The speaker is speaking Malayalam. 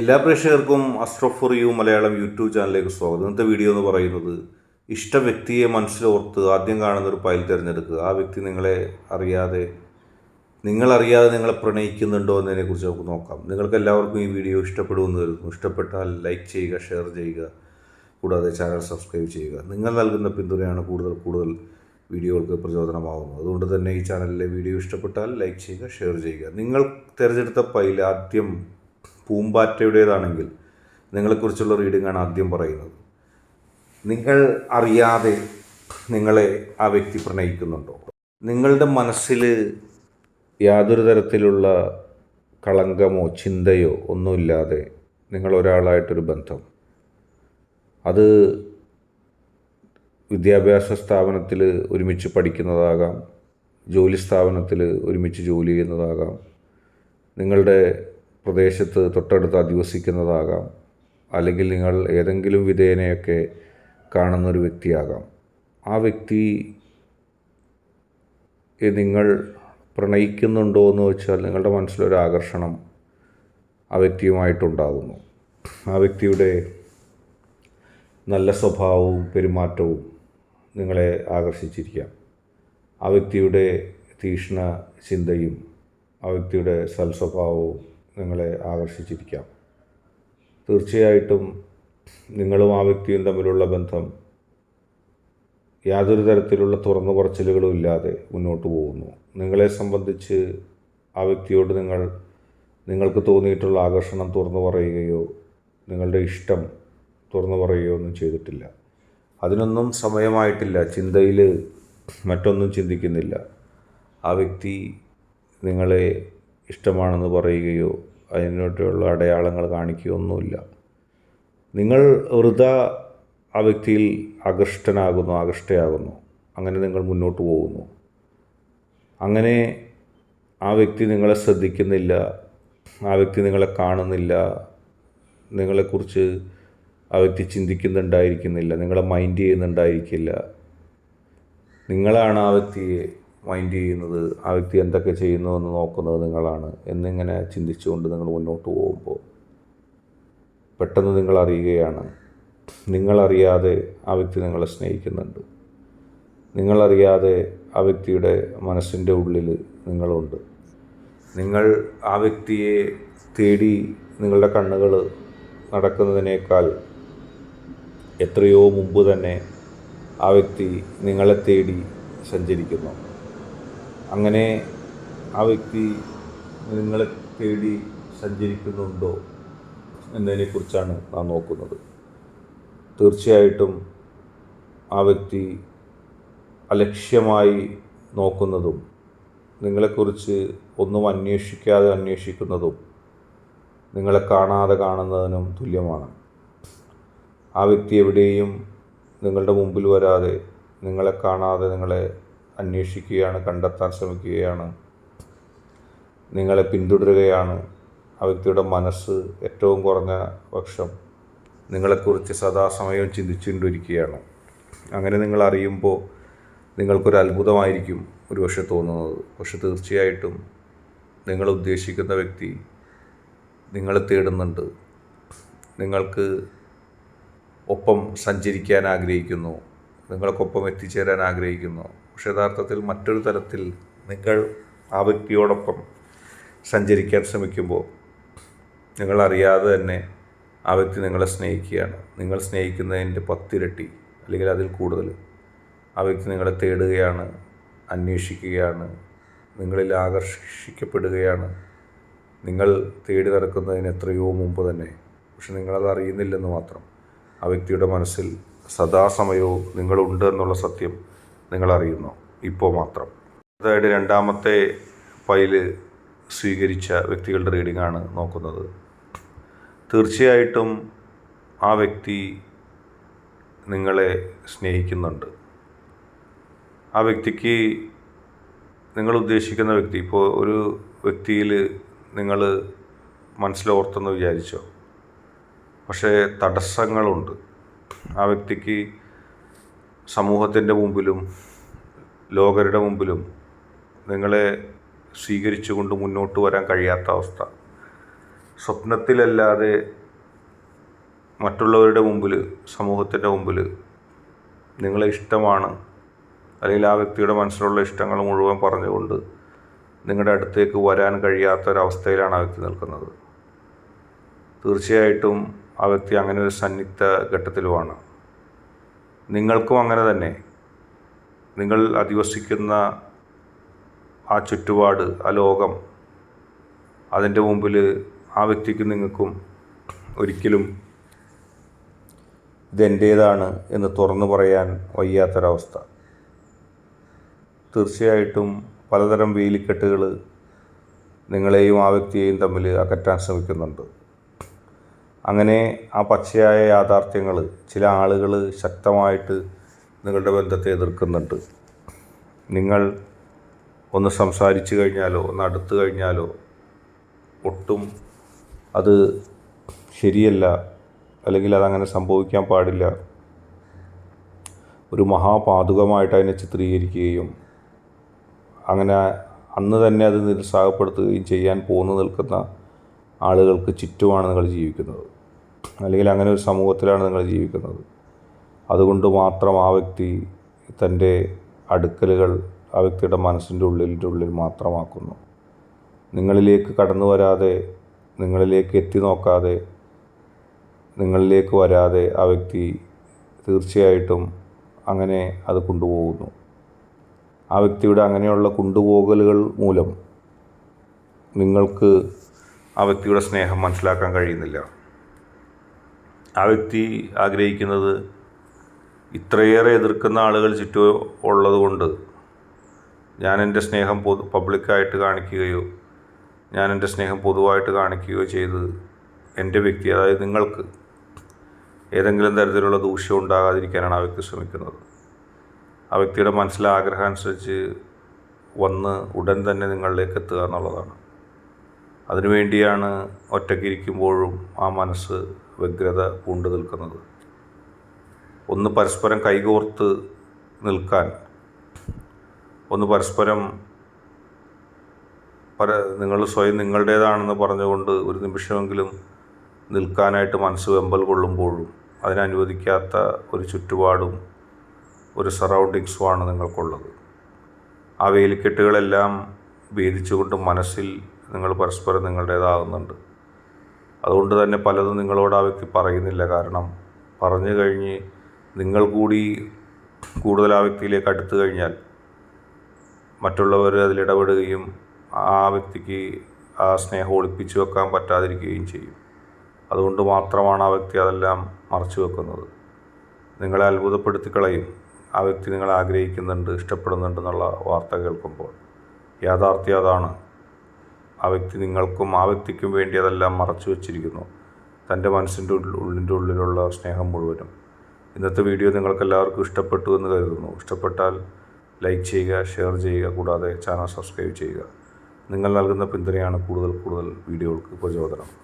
എല്ലാ പ്രേക്ഷകർക്കും astro for you Malayalam YouTube ചാനലിലേക്ക് സ്വാഗതം. ഇന്നത്തെ വീഡിയോ എന്ന് പറയുന്നത് ഇഷ്ട വ്യക്തിയെ മനസ്സിലോർത്ത് ആദ്യം കാണുന്ന ഒരു ഫയൽ തിരഞ്ഞെടുക്കുക. ആ വ്യക്തി നിങ്ങളെ അറിയാതെ നിങ്ങളറിയാതെ നിങ്ങളെ പ്രണയിക്കുന്നുണ്ടോ എന്നതിനെക്കുറിച്ച് നമുക്ക് നോക്കാം. നിങ്ങൾക്ക് എല്ലാവർക്കും ഈ വീഡിയോ ഇഷ്ടപ്പെടുമെന്ന് കരുതുന്നു. ഇഷ്ടപ്പെട്ടാൽ ലൈക്ക് ചെയ്യുക ഷെയർ ചെയ്യുക കൂടാതെ ചാനൽ സബ്സ്ക്രൈബ് ചെയ്യുക. നിങ്ങൾ നൽകുന്ന പിന്തുണയാണ് കൂടുതൽ കൂടുതൽ വീഡിയോകൾക്ക് പ്രചോദനമാകുന്നത്. അതുകൊണ്ട് തന്നെ ഈ ചാനലിലെ വീഡിയോ ഇഷ്ടപ്പെട്ടാൽ ലൈക്ക് ചെയ്യുക ഷെയർ ചെയ്യുക. നിങ്ങൾ തിരഞ്ഞെടുത്ത ഫയൽ ആദ്യം പൂമ്പാറ്റയുടേതാണെങ്കിൽ നിങ്ങളെക്കുറിച്ചുള്ള റീഡിംഗ് ആണ് ആദ്യം പറയുന്നത്. നിങ്ങൾ അറിയാതെ നിങ്ങളെ ആ വ്യക്തി പ്രണയിക്കുന്നുണ്ടോ? നിങ്ങളുടെ മനസ്സിൽ യാതൊരു തരത്തിലുള്ള കളങ്കമോ ചിന്തയോ ഒന്നുമില്ലാതെ നിങ്ങൾ ഒരാളായിട്ടൊരു ബന്ധം. അത് വിദ്യാഭ്യാസ സ്ഥാപനത്തിൽ ഒരുമിച്ച് പഠിക്കുന്നതാകാം ജോലി സ്ഥാപനത്തിൽ ഒരുമിച്ച് ജോലി ചെയ്യുന്നതാകാം. നിങ്ങളുടെ പ്രദേശത്ത് തൊട്ടടുത്ത് അധിവസിക്കുന്നതാകാം. അല്ലെങ്കിൽ നിങ്ങൾ ഏതെങ്കിലും വിധേനയൊക്കെ കാണുന്നൊരു വ്യക്തിയാകാം. ആ വ്യക്തി നിങ്ങൾ പ്രണയിക്കുന്നുണ്ടോ എന്ന് വെച്ചാൽ നിങ്ങളുടെ മനസ്സിലൊരു ആകർഷണം ആ വ്യക്തിയുമായിട്ടുണ്ടാകുന്നു. ആ വ്യക്തിയുടെ നല്ല സ്വഭാവവും പെരുമാറ്റവും നിങ്ങളെ ആകർഷിച്ചിരിക്കാം. ആ വ്യക്തിയുടെ തീക്ഷ്ണ ചിന്തയും ആ വ്യക്തിയുടെ സൽസ്വഭാവവും നിങ്ങളെ ആകർഷിച്ചിരിക്കാം. തീർച്ചയായിട്ടും നിങ്ങളും ആ വ്യക്തിയും തമ്മിലുള്ള ബന്ധം യാതൊരു തരത്തിലുള്ള തുറന്നു പറച്ചിലുകളും ഇല്ലാതെ മുന്നോട്ട് പോകുന്നു. നിങ്ങളെ സംബന്ധിച്ച് ആ വ്യക്തിയോട് നിങ്ങൾ നിങ്ങൾക്ക് തോന്നിയിട്ടുള്ള ആകർഷണം തുറന്നു പറയുകയോ നിങ്ങളുടെ ഇഷ്ടം തുറന്നു പറയുകയോ ഒന്നും ചെയ്തിട്ടില്ല. അതിനൊന്നും സമയമായിട്ടില്ല. ചിന്തയിൽ മറ്റൊന്നും ചിന്തിക്കുന്നില്ല. ആ വ്യക്തി നിങ്ങളെ ഇഷ്ടമാണെന്ന് പറയുകയോ അതിനോട്ടുള്ള അടയാളങ്ങൾ കാണിക്കുകയോ ഒന്നുമില്ല. നിങ്ങൾ വൃത ആ വ്യക്തിയിൽ ആകൃഷ്ടനാകുന്നു ആകൃഷ്ടയാകുന്നു. അങ്ങനെ നിങ്ങൾ മുന്നോട്ട് പോകുന്നു. അങ്ങനെ ആ വ്യക്തി നിങ്ങളെ ശ്രദ്ധിക്കുന്നില്ല ആ വ്യക്തി നിങ്ങളെ കാണുന്നില്ല നിങ്ങളെക്കുറിച്ച് ആ വ്യക്തി ചിന്തിക്കുന്നുണ്ടായിരിക്കുന്നില്ല നിങ്ങളെ മൈൻഡ് ചെയ്യുന്നുണ്ടായിരിക്കില്ല. നിങ്ങളാണ് ആ വ്യക്തിയെ മൈൻഡ് ചെയ്യുന്നത് ആ വ്യക്തി എന്തൊക്കെ ചെയ്യുന്നു എന്ന് നോക്കുന്നത് നിങ്ങളാണ് എന്നിങ്ങനെ ചിന്തിച്ചുകൊണ്ട് നിങ്ങൾ മുന്നോട്ട് പോകുമ്പോൾ പെട്ടെന്ന് നിങ്ങൾ അറിയുകയാണ്. നിങ്ങളറിയാതെ ആ വ്യക്തി നിങ്ങളെ സ്നേഹിക്കുന്നുണ്ട്. നിങ്ങളറിയാതെ ആ വ്യക്തിയുടെ മനസ്സിന്റെ ഉള്ളിൽ നിങ്ങളുണ്ട്. നിങ്ങൾ ആ വ്യക്തിയെ തേടി നിങ്ങളുടെ കണ്ണുകൾ നടക്കുന്നതിനേക്കാൾ എത്രയോ മുമ്പ് തന്നെ ആ വ്യക്തി നിങ്ങളെ തേടി സഞ്ചരിക്കുന്നു. അങ്ങനെ ആ വ്യക്തി നിങ്ങളെ തേടി സഞ്ചരിക്കുന്നുണ്ടോ എന്നതിനെക്കുറിച്ചാണ് നാം നോക്കുന്നത്. തീർച്ചയായിട്ടും ആ വ്യക്തി അലക്ഷ്യമായി നോക്കുന്നതും നിങ്ങളെക്കുറിച്ച് ഒന്നും അന്വേഷിക്കാതെ അന്വേഷിക്കുന്നതും നിങ്ങളെ കാണാതെ കാണുന്നതിനും തുല്യമാണ്. ആ വ്യക്തി എവിടെയും നിങ്ങളുടെ മുമ്പിൽ വരാതെ നിങ്ങളെ കാണാതെ നിങ്ങളെ അന്വേഷിക്കുകയാണ് കണ്ടെത്താൻ ശ്രമിക്കുകയാണ്. നിങ്ങളെ പിന്തുടരുകയാണ്. ആ വ്യക്തിയുടെ മനസ്സ് ഏറ്റവും കുറഞ്ഞ പക്ഷം നിങ്ങളെക്കുറിച്ച് സദാസമയം ചിന്തിച്ചുകൊണ്ടിരിക്കുകയാണ്. അങ്ങനെ നിങ്ങൾ അറിയുമ്പോൾ നിങ്ങൾക്കൊരു അത്ഭുതമായിരിക്കും ഒരു പക്ഷെ തോന്നുന്നത്. പക്ഷെ തീർച്ചയായിട്ടും നിങ്ങൾ ഉദ്ദേശിക്കുന്ന വ്യക്തി നിങ്ങളെ തേടുന്നുണ്ട്. നിങ്ങൾക്ക് ഒപ്പം സഞ്ചരിക്കാൻ ആഗ്രഹിക്കുന്നു. നിങ്ങൾക്കൊപ്പം എത്തിച്ചേരാൻ ആഗ്രഹിക്കുന്നു. പക്ഷെ യഥാർത്ഥത്തിൽ മറ്റൊരു തരത്തിൽ നിങ്ങൾ ആ വ്യക്തിയോടൊപ്പം സഞ്ചരിക്കാൻ ശ്രമിക്കുമ്പോൾ നിങ്ങളറിയാതെ തന്നെ ആ വ്യക്തി നിങ്ങളെ സ്നേഹിക്കുകയാണ്. നിങ്ങൾ സ്നേഹിക്കുന്നതിന്റെ പത്തിരട്ടി അല്ലെങ്കിൽ അതിൽ കൂടുതൽ ആ വ്യക്തി നിങ്ങളെ തേടുകയാണ് അന്വേഷിക്കുകയാണ് നിങ്ങളിൽ ആകർഷിക്കപ്പെടുകയാണ്. നിങ്ങൾ തേടി നടക്കുന്നതിന് എത്രയോ മുമ്പ് തന്നെ പക്ഷെ നിങ്ങളത് അറിയുന്നില്ലെന്ന് മാത്രം ആ വ്യക്തിയുടെ മനസ്സിൽ സദാസമയവും നിങ്ങളുണ്ട് എന്നുള്ള സത്യം നിങ്ങൾ അറിയുന്നു ഇപ്പോൾ മാത്രം. അതായത് രണ്ടാമത്തെ ഫയൽ സ്വീകരിച്ച വ്യക്തികളുടെ റീഡിംഗ് ആണ് നോക്കുന്നത്. തീർച്ചയായിട്ടും ആ വ്യക്തി നിങ്ങളെ സ്നേഹിക്കുന്നുണ്ട്. ആ വ്യക്തിക്ക് നിങ്ങൾ ഉദ്ദേശിക്കുന്ന വ്യക്തി ഇപ്പോൾ ഒരു വ്യക്തിയിൽ നിങ്ങൾ മനസ്സിലോർത്തെന്ന് വിചാരിച്ചോ. പക്ഷേ തടസ്സങ്ങളുണ്ട്. ആ വ്യക്തിക്ക് സമൂഹത്തിന്റെ മുമ്പിലും ലോകരുടെ മുമ്പിലും നിങ്ങളെ സ്വീകരിച്ചുകൊണ്ട് മുന്നോട്ട് വരാൻ കഴിയാത്ത അവസ്ഥ. സ്വപ്നത്തിലല്ലാതെ മറ്റുള്ളവരുടെ മുമ്പിൽ സമൂഹത്തിന്റെ മുമ്പിൽ നിങ്ങളെ ഇഷ്ടമാണ്. അല്ലെങ്കിൽ ആ വ്യക്തിയുടെ മനസ്സിലുള്ള ഇഷ്ടങ്ങൾ മുഴുവൻ പറഞ്ഞുകൊണ്ട് നിങ്ങളുടെ അടുത്തേക്ക് വരാൻ കഴിയാത്ത ഒരവസ്ഥയിലാണ് ആ വ്യക്തി നിൽക്കുന്നത്. തീർച്ചയായിട്ടും ആ വ്യക്തി അങ്ങനെ ഒരു സന്നിഗ്ധ ഘട്ടത്തിലുമാണ്. നിങ്ങൾക്കും അങ്ങനെ തന്നെ. നിങ്ങൾ അധിവസിക്കുന്ന ആ ചുറ്റുപാട് ആ ലോകം അതിന്റെ മുമ്പിൽ ആ വ്യക്തിക്കും നിങ്ങൾക്കും ഒരിക്കലും ഇതെന്റേതാണ് എന്ന് തുറന്നു പറയാൻ വയ്യാത്തൊരവസ്ഥ. തീർച്ചയായിട്ടും പലതരം വേലിക്കെട്ടുകൾ നിങ്ങളെയും ആ വ്യക്തിയെയും തമ്മിൽ അകറ്റാൻ ശ്രമിക്കുന്നുണ്ട്. അങ്ങനെ ആ പച്ചയായ യാഥാർത്ഥ്യങ്ങൾ ചില ആളുകൾ ശക്തമായിട്ട് നിങ്ങളുടെ ബന്ധത്തെ എതിർക്കുന്നുണ്ട്. നിങ്ങൾ ഒന്ന് സംസാരിച്ചു കഴിഞ്ഞാലോ ഒന്ന് അടുത്തു കഴിഞ്ഞാലോ ഒട്ടും അത് ശരിയല്ല അല്ലെങ്കിൽ അതങ്ങനെ സംഭവിക്കാൻ പാടില്ല. ഒരു മഹാപാതുകമായിട്ട് അതിനെ ചിത്രീകരിക്കുകയും അങ്ങനെ അന്ന് തന്നെ അത് നിരുത്സാഹപ്പെടുത്തുകയും ചെയ്യാൻ പോന്നു നിൽക്കുന്ന ആളുകൾക്ക് ചുറ്റുമാണ് നിങ്ങൾ ജീവിക്കുന്നത്. അല്ലെങ്കിൽ അങ്ങനെ ഒരു സമൂഹത്തിലാണ് നിങ്ങൾ ജീവിക്കുന്നത്. അതുകൊണ്ട് മാത്രം ആ വ്യക്തി തന്റെ അടുക്കലുകൾ ആ വ്യക്തിയുടെ മനസ്സിന്റെ ഉള്ളിന്റെ ഉള്ളിൽ മാത്രമാക്കുന്നു. നിങ്ങളിലേക്ക് കടന്നു വരാതെ നിങ്ങളിലേക്ക് എത്തി നോക്കാതെ നിങ്ങളിലേക്ക് വരാതെ ആ വ്യക്തി തീർച്ചയായിട്ടും അങ്ങനെ അത് കൊണ്ടുപോകുന്നു. ആ വ്യക്തിയുടെ അങ്ങനെയുള്ള കൊണ്ടുപോകലുകൾ മൂലം നിങ്ങൾക്ക് ആ വ്യക്തിയുടെ സ്നേഹം മനസ്സിലാക്കാൻ കഴിയുന്നില്ല. ആ വ്യക്തി ആഗ്രഹിക്കുന്നത് ഇത്രയേറെ എതിർക്കുന്ന ആളുകൾ ചുറ്റും ഉള്ളതുകൊണ്ട് ഞാൻ എന്റെ സ്നേഹം പൊതു പബ്ലിക്കായിട്ട് കാണിക്കുകയോ ഞാൻ എന്റെ സ്നേഹം പൊതുവായിട്ട് കാണിക്കുകയോ ചെയ്ത് എന്റെ വ്യക്തി അതായത് നിങ്ങൾക്ക് ഏതെങ്കിലും തരത്തിലുള്ള ദൂഷ്യം ഉണ്ടാകാതിരിക്കാനാണ് ആ വ്യക്തി ശ്രമിക്കുന്നത്. ആ വ്യക്തിയുടെ മനസ്സിലെ ആഗ്രഹം അനുസരിച്ച് വന്ന് ഉടൻ തന്നെ നിങ്ങളിലേക്ക് എത്തുക എന്നുള്ളതാണ്. അതിനുവേണ്ടിയാണ് ഒറ്റയ്ക്കിരിക്കുമ്പോഴും ആ മനസ്സ് വ്യഗ്രത പൂണ്ടു നിൽക്കുന്നത്. ഒന്ന് പരസ്പരം കൈകോർത്ത് നിൽക്കാൻ ഒന്ന് പരസ്പരം പര നിങ്ങൾ സ്വയം നിങ്ങളുടേതാണെന്ന് പറഞ്ഞുകൊണ്ട് ഒരു നിമിഷമെങ്കിലും നിൽക്കാനായിട്ട് മനസ്സ് വെമ്പൽ കൊള്ളുമ്പോഴും അതിനനുവദിക്കാത്ത ഒരു ചുറ്റുപാടും ഒരു സറൗണ്ടിങ്സുമാണ് നിങ്ങൾക്കുള്ളത്. ആ വേലിക്കെട്ടുകളെല്ലാം ഭേദിച്ചുകൊണ്ട് മനസ്സിൽ നിങ്ങൾ പരസ്പരം നിങ്ങളുടേതാകുന്നുണ്ട്. അതുകൊണ്ട് തന്നെ പലതും നിങ്ങളോട് ആ വ്യക്തി പറയുന്നില്ല. കാരണം പറഞ്ഞു കഴിഞ്ഞ് നിങ്ങൾ കൂടി കൂടുതൽ ആ വ്യക്തിയിലേക്ക് അടുത്തു കഴിഞ്ഞാൽ മറ്റുള്ളവർ അതിലിടപെടുകയും ആ വ്യക്തിക്ക് ആ സ്നേഹം ഒളിപ്പിച്ചു വെക്കാൻ പറ്റാതിരിക്കുകയും ചെയ്യും. അതുകൊണ്ട് മാത്രമാണ് ആ വ്യക്തി അതെല്ലാം മറച്ചു വെക്കുന്നത്. നിങ്ങളെ അത്ഭുതപ്പെടുത്തി കളയും ആ വ്യക്തി നിങ്ങളെ ആഗ്രഹിക്കുന്നുണ്ട് ഇഷ്ടപ്പെടുന്നുണ്ടെന്നുള്ള വാർത്ത കേൾക്കുമ്പോൾ. യാഥാർത്ഥ്യം അതാണ്. ആ വ്യക്തി നിങ്ങൾക്കും ആ വ്യക്തിക്കും വേണ്ടി അതെല്ലാം മറച്ചു വച്ചിരിക്കുന്നു. തന്റെ മനസ്സിന്റെ ഉള്ളിന്റെ ഉള്ളിലുള്ള സ്നേഹം മുഴുവനും. ഇന്നത്തെ വീഡിയോ നിങ്ങൾക്കെല്ലാവർക്കും ഇഷ്ടപ്പെട്ടു എന്ന് കരുതുന്നു. ഇഷ്ടപ്പെട്ടാൽ ലൈക്ക് ചെയ്യുക ഷെയർ ചെയ്യുക കൂടാതെ ചാനൽ സബ്സ്ക്രൈബ് ചെയ്യുക. നിങ്ങൾ നൽകുന്ന പിന്തുണയാണ് കൂടുതൽ കൂടുതൽ വീഡിയോകൾക്ക് പ്രചോദനം.